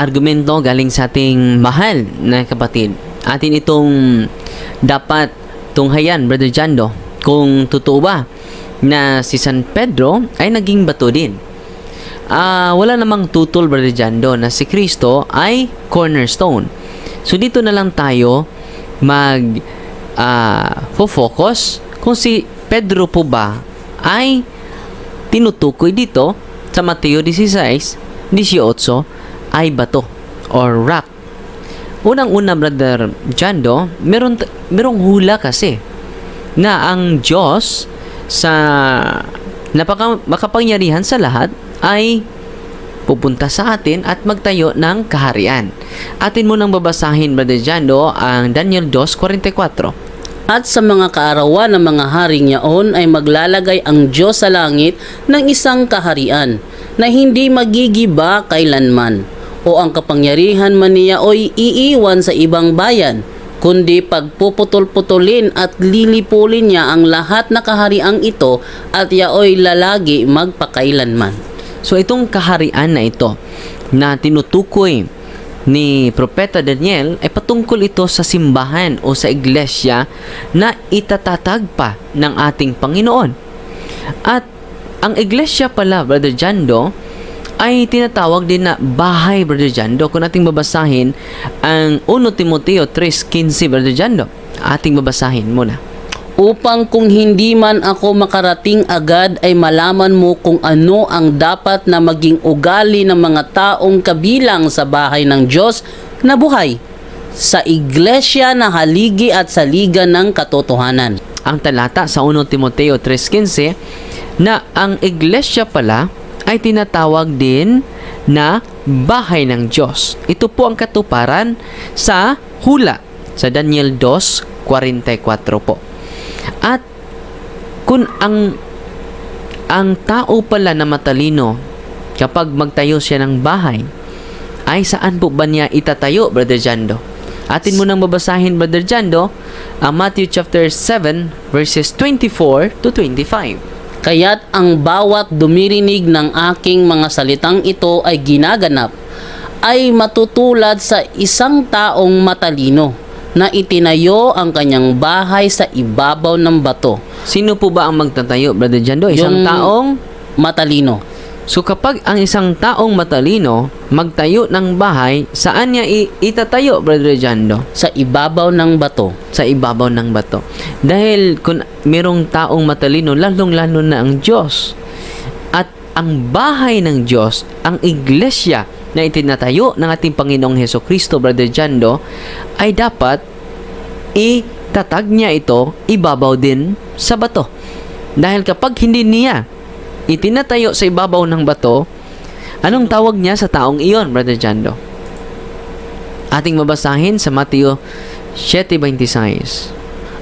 argumento galing sa ating mahal na kapatid. Atin itong dapat tunghayan, Brother Jando, kung totoo ba na si San Pedro ay naging bato din. Ah, wala namang tutol, Brother Jando, na si Kristo ay cornerstone. So dito na lang tayo mag ah, focus kung si Pedro po ba ay tinutukoy dito sa Mateo 16, 18 ay bato or rock. Unang-una, Brother Jando, meron, merong hula kasi na ang Diyos sa napaka, makapangyarihan sa lahat ay pupunta sa atin at magtayo ng kaharian. Atin mo nang babasahin, Brother Jando, ang Daniel 2.44. At sa mga kaarawan ng mga haring yaon ay maglalagay ang Diyos sa langit ng isang kaharian na hindi magigiba kailanman o ang kapangyarihan man niya oy iiwan sa ibang bayan kundi pagpuputol-putulin at lilipulin niya ang lahat na kahariang ito at yaoy lalagi magpakailanman. So itong kaharian na ito na tinutukoy ni Propeta Daniel ay patungkol ito sa simbahan o sa iglesia na itatatag pa ng ating Panginoon. At ang iglesia pala, Brother Jando, ay tinatawag din na bahay, Brother Jando. Kung ating babasahin ang 1 Timoteo 3.15, Brother Jando, ating babasahin muna. upang kung hindi man ako makarating agad ay malaman mo kung ano ang dapat na maging ugali ng mga taong kabilang sa bahay ng Diyos na buhay sa iglesia na haligi at sa liga ng katotohanan. ang talata sa 1 Timoteo 3.15 na ang iglesia pala ay tinatawag din na bahay ng Diyos. Ito po ang katuparan sa hula sa Daniel 2.44 po. At kung ang ang tao pala na matalino kapag magtayo siya ng bahay ay saan po ba niya itatayo, Brother Jando? Atin mo nang babasahin, Brother Jando, ang Matthew chapter 7 verses 24 to 25. Kaya't ang bawat dumirinig ng aking mga salitang ito ay ginaganap ay matutulad sa isang taong matalino na itinayo ang kanyang bahay sa ibabaw ng bato. Sino po ba ang magtatayo, Brother Jando? Isang Yung- taong Matalino. So kapag ang isang taong matalino magtayo ng bahay, saan niya itatayo, Brother Jando? sa ibabaw ng bato. Sa ibabaw ng bato. Dahil kung merong taong matalino, lalong-lalo na ang Diyos. At ang bahay ng Diyos, ang iglesia na itinatayo ng ating Panginoong Heso Kristo, Brother Jando, ay dapat itatag niya ito, ibabaw din sa bato. Dahil kapag hindi niya itinatayo sa ibabaw ng bato, anong tawag niya sa taong iyon, Brother Jando? Ating mabasahin sa Mateo 7.26.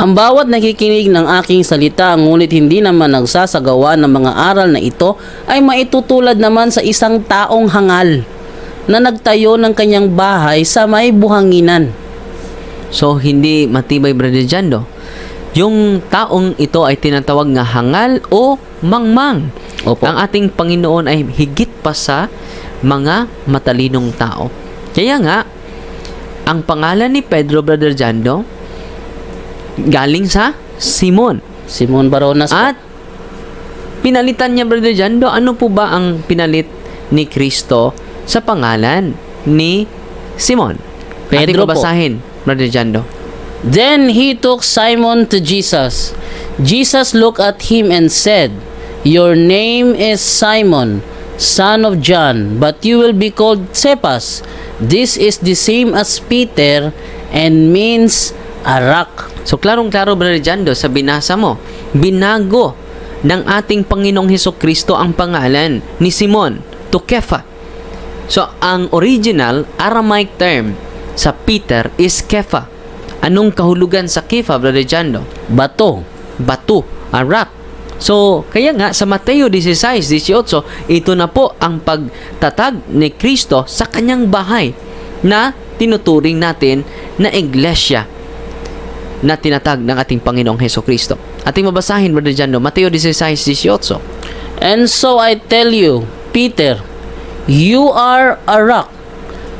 Ang bawat nakikinig ng aking salita ngunit hindi naman nagsasagawa ng mga aral na ito ay maitutulad naman sa isang taong hangal na nagtayo ng kanyang bahay sa may buhanginan. So, hindi matibay, Brother Jando. Yung taong ito ay tinatawag nga hangal o mangmang. Opo. Ang ating Panginoon ay higit pa sa mga matalinong tao. Kaya nga, ang pangalan ni Pedro, Brother Jando, galing sa Simon. Simon Baronas. At pinalitan niya, Brother Jando, ano po ba ang pinalit ni Kristo sa pangalan ni Simon? Ating Pedro po. babasahin, Brother Jando. Then he took Simon to Jesus. Jesus looked at him and said, Your name is Simon, son of John, but you will be called Cephas. This is the same as Peter and means a rock. So, klarong-klaro, Brother Jando, sa binasa mo, binago ng ating Panginoong Heso Kristo ang pangalan ni Simon to Kefa. So, ang original Aramaic term sa Peter is Kefa. Anong kahulugan sa Kefa, Brother Jando? Bato. Bato, a rock. So, kaya nga sa Mateo 16:18, ito na po ang pagtatag ni Kristo sa kanyang bahay na tinuturing natin na iglesia na tinatag ng ating Panginoong Heso Kristo. Ating mabasahin, Brother Jando, Mateo 16:18. And so I tell you, Peter, you are a rock.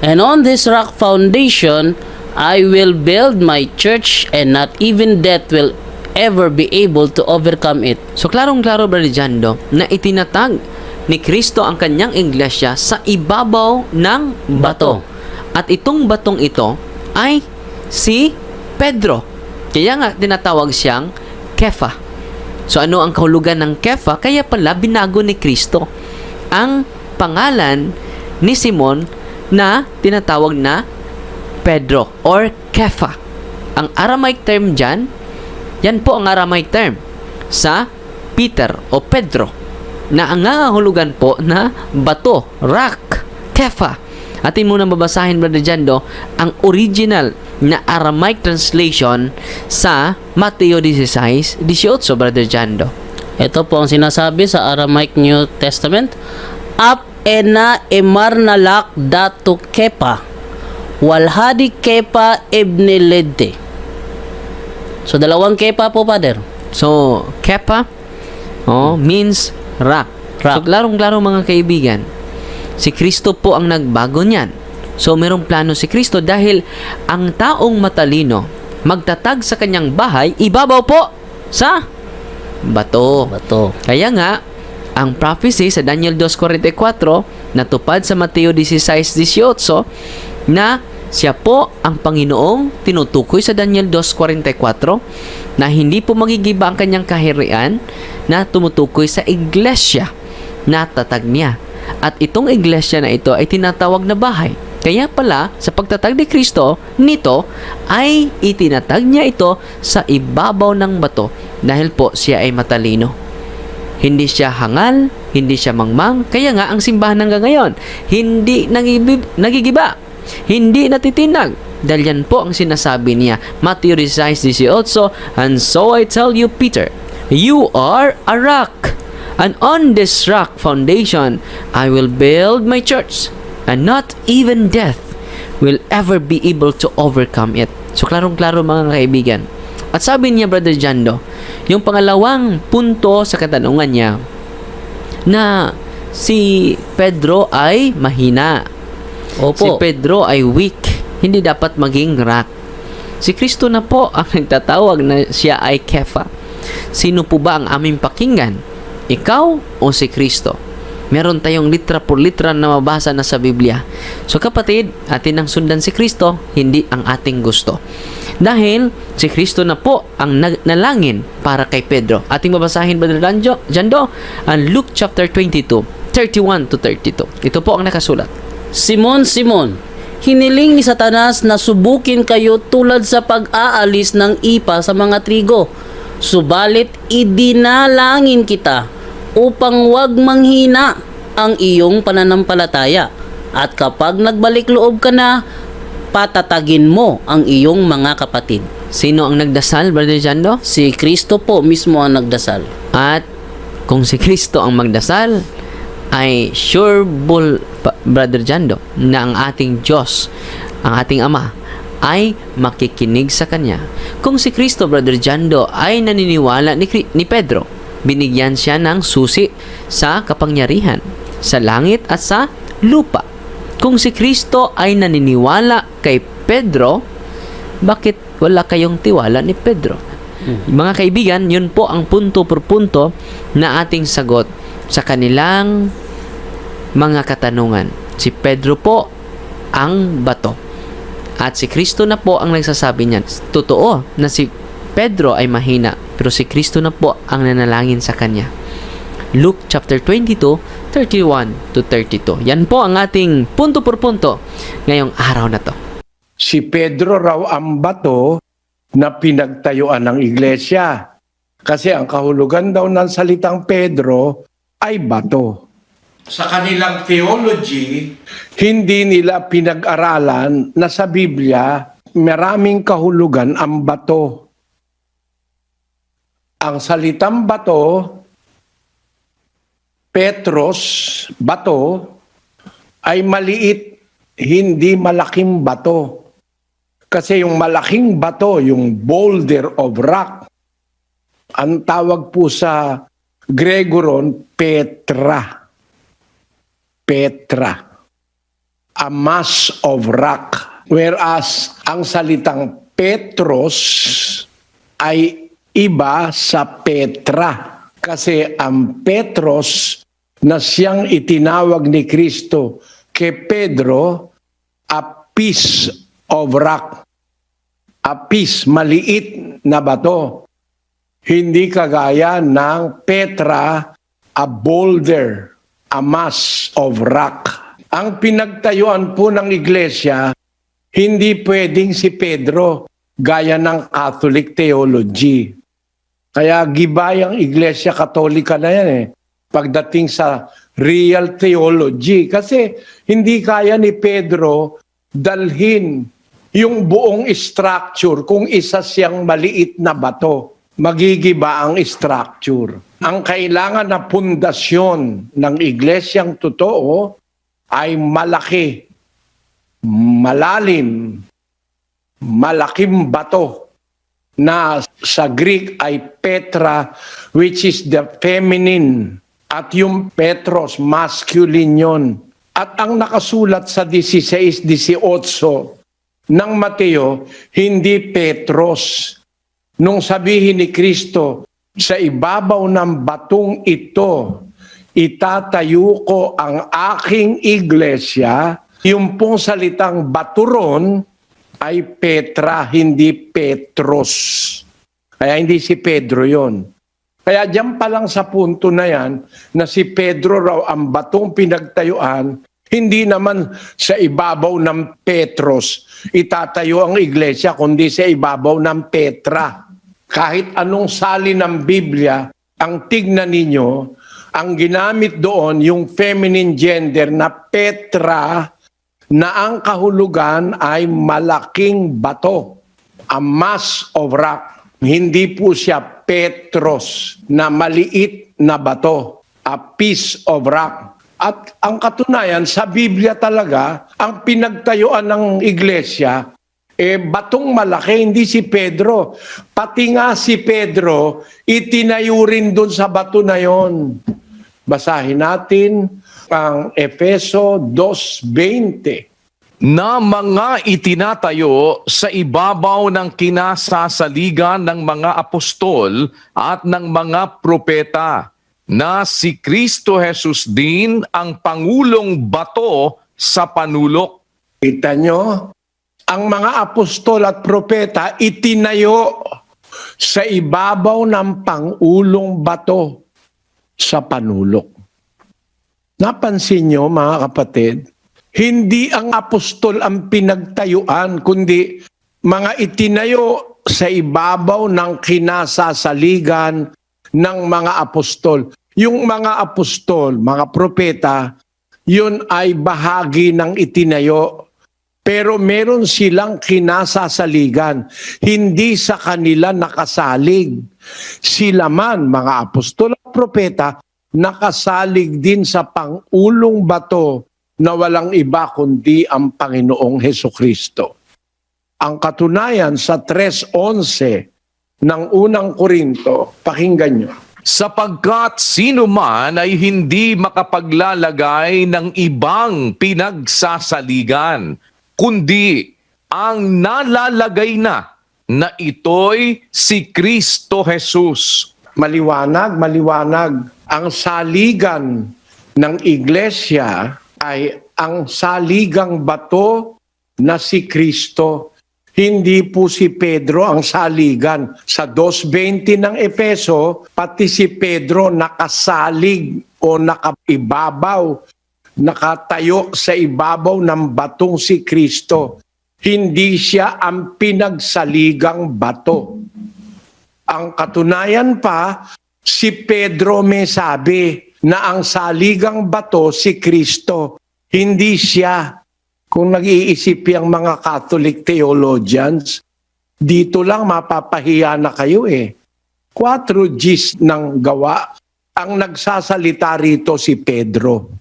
And on this rock foundation, I will build my church and not even death will ever be able to overcome it. So klarong-klaro Brother Jando na itinatag ni Kristo ang kanyang iglesia sa ibabaw ng bato. At itong batong ito ay si Pedro. Kaya nga tinatawag siyang Kefa. So ano ang kahulugan ng Kefa? Kaya pala binago ni Kristo ang pangalan ni Simon na tinatawag na Pedro or Kefa. Ang Aramaic term dyan, yan po ang Aramaic term sa Peter o Pedro na ang nangangahulugan po na bato, rock, kefa. Atin muna babasahin, Brother Jando, ang original na Aramaic translation sa Mateo 16, 18, Brother Jando. Ito po ang sinasabi sa Aramaic New Testament. Ap ena emarnalak datu kepa walhadi kepa ebnelede. So dalawang kepa po, Father. So, kepa oh, means rock. So, Rock. klarong-klaro mga kaibigan, si Kristo po ang nagbago niyan. So, merong plano si Kristo dahil ang taong matalino magtatag sa kanyang bahay, ibabaw po sa bato. Bato. Kaya nga, ang prophecy sa Daniel 2.44 natupad sa Mateo 16.18 na siya po ang Panginoong tinutukoy sa Daniel 2.44 na hindi po magigiba ang kanyang kahirian na tumutukoy sa iglesia na tatag niya. At itong iglesia na ito ay tinatawag na bahay. Kaya pala, sa pagtatag ni Kristo, nito ay itinatag niya ito sa ibabaw ng bato dahil po siya ay matalino. Hindi siya hangal, hindi siya mangmang, kaya nga ang simbahan hanggang ngayon, hindi nagigiba, hindi natitinag. Dahil yan po ang sinasabi niya, Matthew 16:18, And so I tell you, Peter, you are a rock, and on this rock foundation I will build my church, and not even death will ever be able to overcome it. So, klarong-klaro mga kaibigan. At sabi niya, Brother Jando, yung pangalawang punto sa katanungan niya, na si Pedro ay mahina. Opo. Si Pedro ay weak. Hindi dapat maging rock. Si Kristo na po ang nagtatawag na siya ay Kefa. Sino po ba ang aming pakinggan? Ikaw o si Kristo? Meron tayong litra por litra na mabasa na sa Biblia. So kapatid, atin ang sundan si Kristo, hindi ang ating gusto. Dahil si Kristo na po ang nalangin para kay Pedro. Ating babasahin Brother Danjo, Jando, ang Luke chapter 22, 31 to 32. Ito po ang nakasulat. Simon, Simon, hiniling ni Satanas na subukin kayo tulad sa pag-aalis ng ipa sa mga trigo. Subalit idinalangin kita upang wag manghina ang iyong pananampalataya. At kapag nagbalik loob ka na, patatagin mo ang iyong mga kapatid. Sino ang nagdasal, Brother Jando? Si Kristo po mismo ang nagdasal. At kung si Kristo ang magdasal, ay sure bull, Brother Jando, na ang ating Diyos, ang ating Ama, ay makikinig sa Kanya. Kung si Kristo, Brother Jando, ay naniniwala ni, ni Pedro, binigyan siya ng susi sa kapangyarihan, sa langit at sa lupa. Kung si Kristo ay naniniwala kay Pedro, bakit wala kayong tiwala ni Pedro? Mga kaibigan, yun po ang punto per punto na ating sagot sa kanilang mga katanungan. Si Pedro po ang bato. At si Kristo na po ang nagsasabi niyan. Totoo na si Pedro ay mahina, pero si Kristo na po ang nanalangin sa kanya. Luke chapter 22, 31 to 32. Yan po ang ating punto por punto ngayong araw na to. si Pedro raw ang bato na pinagtayuan ng iglesia. Kasi ang kahulugan daw ng salitang Pedro ay bato. Sa kanilang theology, hindi nila pinag-aralan na sa Biblia maraming kahulugan ang bato. Ang salitang bato, Petros, bato, ay maliit, hindi malaking bato. Kasi yung malaking bato, yung boulder of rock, ang tawag po sa Gregoron, Petra. Petra. a mass of rock. Whereas ang salitang Petros ay iba sa Petra. Kasi ang Petros na siyang itinawag ni Kristo kay Pedro, a piece of rock. A piece, maliit na bato. Hindi kagaya ng Petra, a boulder, a mass of rock. Ang pinagtayuan po ng iglesia, hindi pwedeng si Pedro gaya ng Catholic theology. Kaya gibayang iglesia katolika na yan eh. Pagdating sa real theology. Kasi hindi kaya ni Pedro dalhin yung buong structure kung isa siyang maliit na bato. Magigiba ang structure. Ang kailangan na pundasyon ng iglesyang totoo ay malaki, malalim, malaking bato na sa Greek ay Petra which is the feminine at yung Petros masculine yon. At ang nakasulat sa 16-18 ng Mateo, hindi Petros. Nung sabihin ni Kristo, sa ibabaw ng batong ito, itatayo ko ang aking iglesia, yung pong salitang baturon ay Petra, hindi Petros. Kaya hindi si Pedro yon. Kaya diyan pa lang sa punto na yan, na si Pedro raw ang batong pinagtayuan, hindi naman sa ibabaw ng Petros itatayo ang iglesia, kundi sa ibabaw ng Petra. Kahit anong sali ng Biblia, ang tignan ninyo, ang ginamit doon yung feminine gender na Petra, na ang kahulugan ay malaking bato, a mass of rock. Hindi po siya Petros na maliit na bato, a piece of rock. At ang katunayan, sa Biblia talaga, ang pinagtayuan ng iglesia, eh, batong malaki, hindi si Pedro. Pati nga si Pedro, itinayo rin doon sa bato na yon. Basahin natin ang Efeso 2.20 na mga itinatayo sa ibabaw ng kinasasaligan ng mga apostol at ng mga propeta na si Kristo Jesus din ang pangulong bato sa panulok. Kita nyo? Ang mga apostol at propeta itinayo sa ibabaw ng pangulong bato sa panulok. Napansin nyo mga kapatid, hindi ang apostol ang pinagtayuan, kundi mga itinayo sa ibabaw ng kinasasaligan ng mga apostol. Yung mga apostol, mga propeta, yun ay bahagi ng itinayo. Pero meron silang kinasasaligan. Hindi sa kanila nakasalig. Sila man, mga apostol at propeta, nakasalig din sa pangulong bato na walang iba kundi ang Panginoong Heso Kristo. Ang katunayan sa 3.11 ng unang Korinto, pakinggan nyo. Sapagkat sino man ay hindi makapaglalagay ng ibang pinagsasaligan, kundi ang nalalagay na na ito'y si Kristo Jesus. Maliwanag, maliwanag. Ang saligan ng iglesia ay ang saligang bato na si Kristo. Hindi po si Pedro ang saligan. Sa 2.20 ng Epeso, pati si Pedro nakasalig o nakaibabaw, nakatayo sa ibabaw ng batong si Kristo. Hindi siya ang pinagsaligang bato. Ang katunayan pa, si Pedro may sabi na ang saligang bato si Kristo, hindi siya. Kung nag-iisip yung mga Catholic theologians, dito lang mapapahiya na kayo eh. 4 Gs ng gawa, ang nagsasalita rito si Pedro.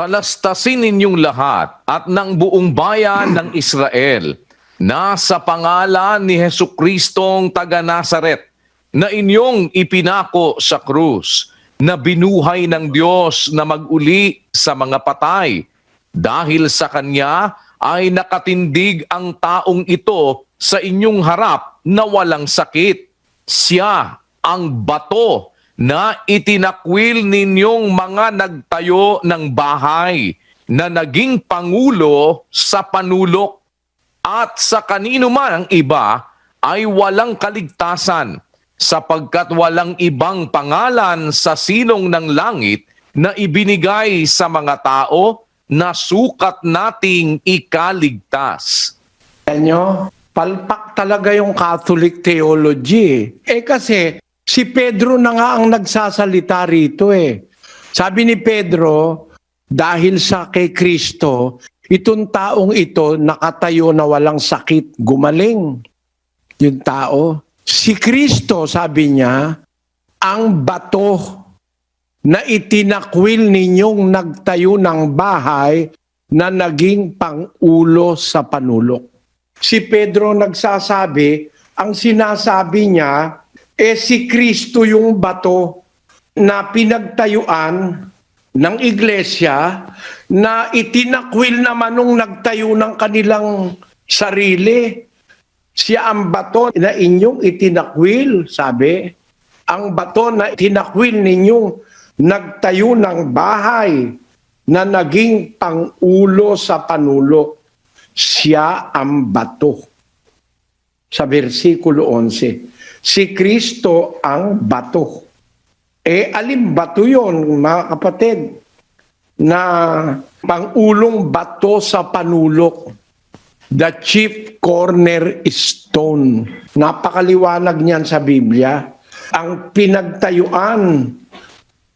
Talastasin ninyong lahat at ng buong bayan ng Israel na sa pangalan ni Heso Kristong taga Nazaret na inyong ipinako sa krus na binuhay ng Diyos na maguli sa mga patay Dahil sa kanya ay nakatindig ang taong ito sa inyong harap na walang sakit. Siya ang bato na itinakwil ninyong mga nagtayo ng bahay na naging pangulo sa panulok at sa kanino man ang iba ay walang kaligtasan sapagkat walang ibang pangalan sa silong ng langit na ibinigay sa mga tao na sukat nating ikaligtas. Alam nyo, palpak talaga yung Catholic theology. Eh kasi, si Pedro na nga ang nagsasalita rito eh. Sabi ni Pedro, dahil sa kay Kristo, itong taong ito nakatayo na walang sakit, gumaling. Yung tao. Si Kristo, sabi niya, ang bato na itinakwil ninyong nagtayo ng bahay na naging pangulo sa panulok. Si Pedro nagsasabi, ang sinasabi niya, eh si Kristo yung bato na pinagtayuan ng iglesia na itinakwil naman nung nagtayo ng kanilang sarili. Siya ang bato na inyong itinakwil, sabi. Ang bato na itinakwil ninyong nagtayo ng bahay na naging pangulo sa panulok. Siya ang bato. Sa versikulo 11, si Kristo ang bato. Eh, alin bato yon mga kapatid? Na pangulong bato sa panulok. The chief cornerstone. Napakaliwanag niyan sa Biblia. Ang pinagtayuan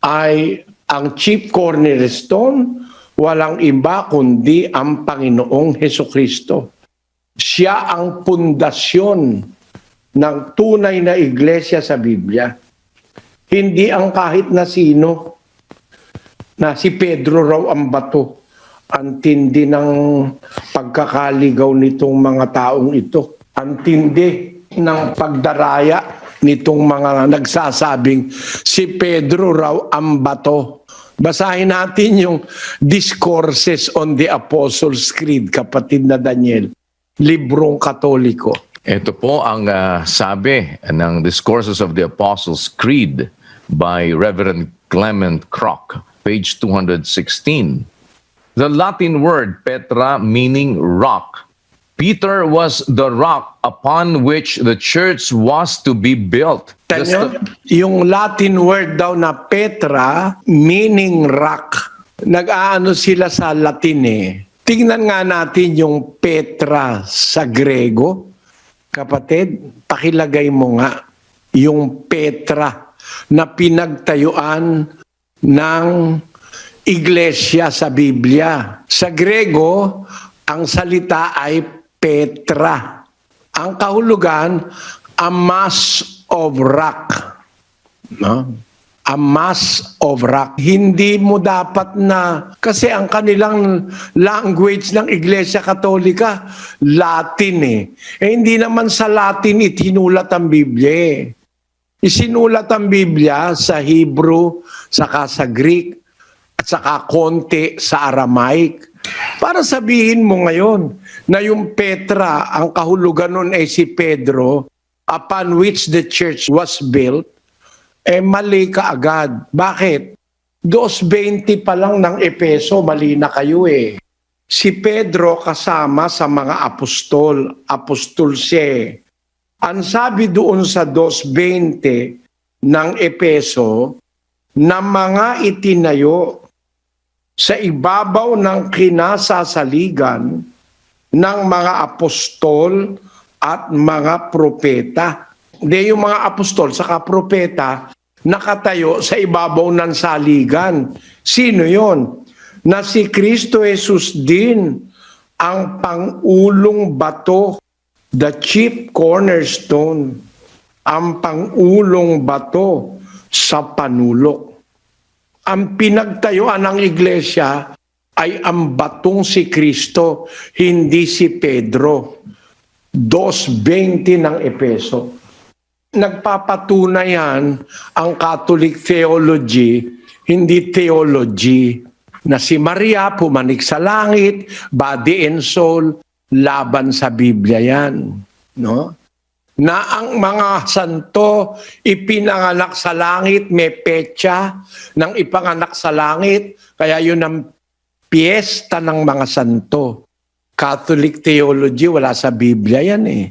ay ang chief cornerstone, walang iba kundi ang Panginoong Heso Kristo. Siya ang pundasyon ng tunay na iglesia sa Biblia. Hindi ang kahit na sino na si Pedro raw ang bato. Ang tindi ng pagkakaligaw nitong mga taong ito. Ang tindi ng pagdaraya nitong mga nagsasabing si Pedro raw ang bato. Basahin natin yung Discourses on the Apostles' Creed, kapatid na Daniel. Librong katoliko. Ito po ang ah, sabi ng Discourses of the Apostles' Creed by Reverend Clement Crock, page 216. The Latin word Petra meaning rock. Peter was the rock upon which the church was to be built. Tanyo, the- yung Latin word daw na Petra, meaning rock. Nag-aano sila sa Latin eh. Tingnan nga natin yung Petra sa Grego. Kapatid, pakilagay mo nga yung Petra na pinagtayuan ng iglesia sa Biblia. Sa Grego, ang salita ay Petra. Ang kahulugan, a mass of rock. No? A mass of rock. Hindi mo dapat na, kasi ang kanilang language ng Iglesia Katolika, Latin eh. Eh hindi naman sa Latin itinulat ang Biblia eh. Isinulat ang Biblia sa Hebrew, saka sa Greek, at saka konti sa Aramaic. Para sabihin mo ngayon na yung Petra, ang kahulugan nun ay si Pedro, upon which the church was built, eh mali ka agad. Bakit? 2.20 pa lang ng Epeso, mali na kayo eh. Si Pedro kasama sa mga apostol, apostol siya eh. Ang sabi doon sa 2.20 ng Epeso, na mga itinayo sa ibabaw ng kinasasaligan ng mga apostol at mga propeta. Hindi yung mga apostol saka propeta nakatayo sa ibabaw ng saligan. Sino yon? Na si Kristo Jesus din ang pangulong bato, the chief cornerstone, ang pangulong bato sa panulok. Ang pinagtayuan ng iglesia ay ang batong si Kristo, hindi si Pedro. 2.20 ng Epeso. Nagpapatunay yan ang Catholic theology, hindi theology. na si Maria pumanik sa langit, body and soul, laban sa Biblia yan. No? Na ang mga santo ipinanganak sa langit, may petsa ng ipanganak sa langit, kaya yun ang piyesta ng mga santo. Catholic theology, wala sa Biblia yan eh.